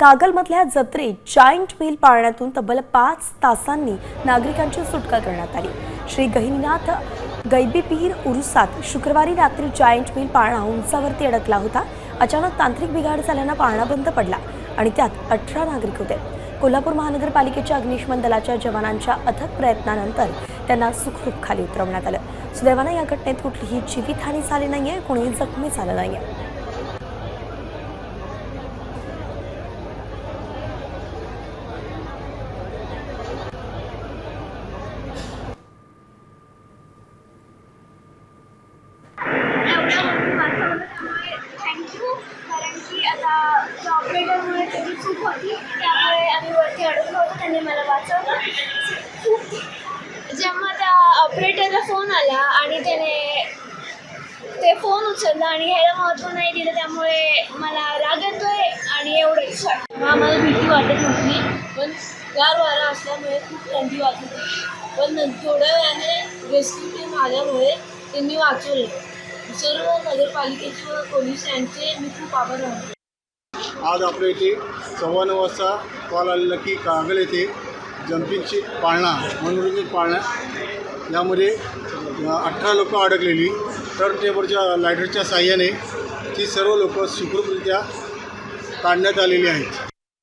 कागलमधल्या जत्रेत giant wheel पाळण्यातून तब्बल पाच तासांनी नागरिकांची सुटका करण्यात आली. श्री गहिनीनाथ गैबीपीर उरुसात शुक्रवारी रात्री जायंट व्हील पाळणा उंचावरती अडकला होता. अचानक तांत्रिक बिघाड झाल्यानं पाळणा बंद पडला आणि त्यात अठरा नागरिक होते. कोल्हापूर महानगरपालिकेच्या अग्निशमन दलाच्या जवानांच्या अथक प्रयत्नानंतर त्यांना सुखरूप खाली उतरवण्यात आलं. सुदैवानं या घटनेत कुठलीही जीवितहानी झाली नाहीये कोणीही जखमी झालं नाहीये. कारण की आता त्या ऑपरेटरमुळे त्याची चूक होती. त्यामुळे आम्ही वरती अडकलो होतो. त्यांनी मला वाचवलं. जेव्हा त्या ऑपरेटरला फोन आला आणि त्याने ते फोन उचलला आणि ह्याला महत्त्व नाही दिलं त्यामुळे मला राग येतोय आणि एवढंच आम्हाला भीती वाटत नव्हती. पण गार वारा असल्यामुळे खूप थंडी वाटत होती पण थोड्या वेळाने रेस्क्यू टीम आल्यामुळे त्यांनी वाचवलं. सर्व नगरपालिकेचे व पोलीस यांचे मी खूप आभार मानतो. आज आपल्या इथे सव्वा नऊ वाजता कॉल आलेला की कागल येथे जम्पिंगची पाळणा मनोरंजन पाळणा यामध्ये अठरा लोकं अडकलेली. टर्न टेबलच्या लायटरच्या साह्याने ती सर्व लोकं सुखरूपरित्या काढण्यात आलेली आहेत.